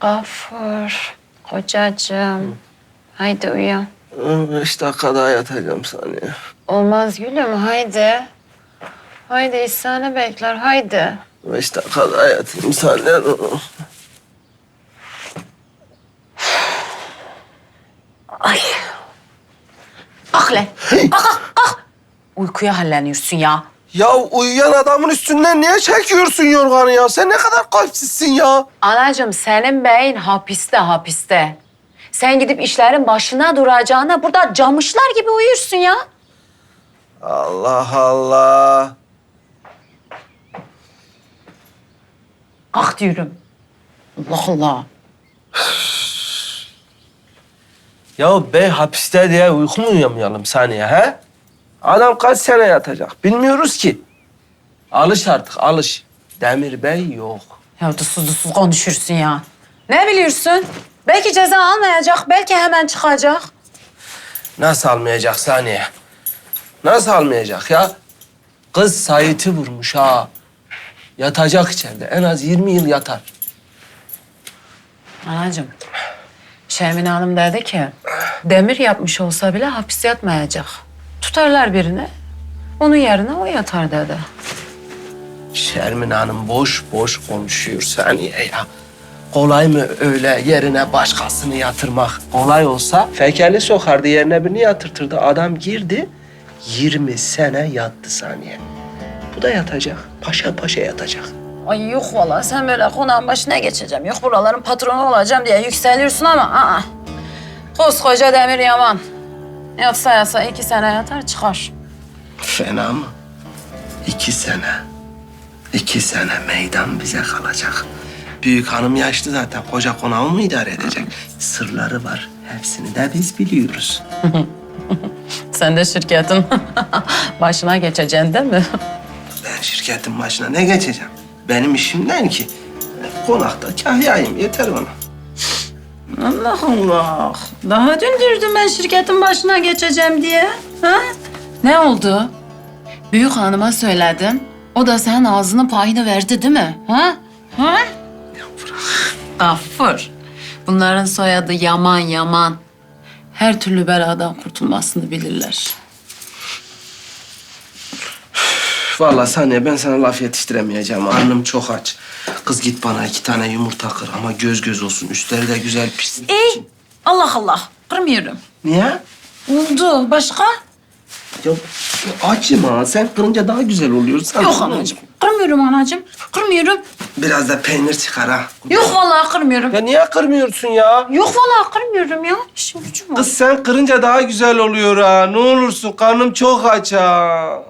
Gafur, kocacığım. Haydi uyan. Beş dakika daha yatacağım saniye. Olmaz gülüm, haydi. Haydi İhsan'ı bekler, haydi. Beş dakika daha yatayım saniye. Ay. Kalk lan. Kalk kalk kalk. Uykuya halleniyorsun ya. Ya uyuyan adamın üstünden niye çekiyorsun yorganı ya? Sen ne kadar kalpsizsin ya. Anacığım senin beyin hapiste hapiste. Sen gidip işlerin başına duracağına burada camışlar gibi uyursun ya. Allah Allah. Kalk diyorum. Allah Allah. Ya bey hapiste diye uyku mu uyuyamayalım saniye he? Adam kaç sene yatacak bilmiyoruz ki. Alış artık alış. Demir Bey yok. Ya dusuz dusuz konuşursun ya. Ne biliyorsun? Belki ceza almayacak, belki hemen çıkacak. Nasıl almayacak saniye? Nasıl almayacak ya? Kız Sait'i vurmuş ha. Yatacak içeride. En az 20 yıl yatar. Anacığım, Şermin Hanım dedi ki... ...demir yapmış olsa bile hapis yatmayacak. Tutarlar birini, onun yerine o yatar dedi. Şermin Hanım boş boş konuşuyor saniye ya. Kolay mı öyle yerine başkasını yatırmak? Kolay olsa fekeli sokardı yerine birini yatırtırdı. Adam girdi 20 sene yattı saniye. Bu da yatacak. Paşa paşa yatacak. Ay yok vallahi sen böyle konağın başına geçeceğim. Yok buraların patronu olacağım diye yükseliyorsun ama aa. Koskoca Demir Yaman. Yatsa yatsa iki sene yatar çıkar. Fena mı? İki sene. İki sene meydan bize kalacak. Büyük hanım yaşlı zaten. Koca konağı mı idare edecek? Sırları var. Hepsini de biz biliyoruz. Sen de şirketin başına geçeceksin değil mi? Ben şirketin başına ne geçeceğim? Benim işim ne ki? Konakta kahyayım. Yeter bana. Allah Allah. Daha dün diyordum ben şirketin başına geçeceğim diye. Ha? Ne oldu? Büyük hanıma söyledim. O da senin ağzının payını verdi değil mi? Ha? Ha? Gaffur. Bunların soyadı Yaman Yaman. Her türlü beladan kurtulmasını bilirler. Vallahi saniye ben sana laf yetiştiremeyeceğim. Karnım çok aç. Kız git bana iki tane yumurta kır ama göz göz olsun. Üstleri de güzel pişsin. İyi. Allah Allah. Kırmıyorum. Niye? Oldu. Başka? Ya, ya açım ha. Sen kırınca daha güzel oluyor. Sen Yok anacığım. Kırmıyorum anacığım. Kırmıyorum. Biraz da peynir çıkar ha. Yok vallahi kırmıyorum. Ya niye kırmıyorsun ya? Yok vallahi kırmıyorum ya. İşim gücüm var. Kız sen kırınca daha güzel oluyor ha. Ne olursun karnım çok aç ha.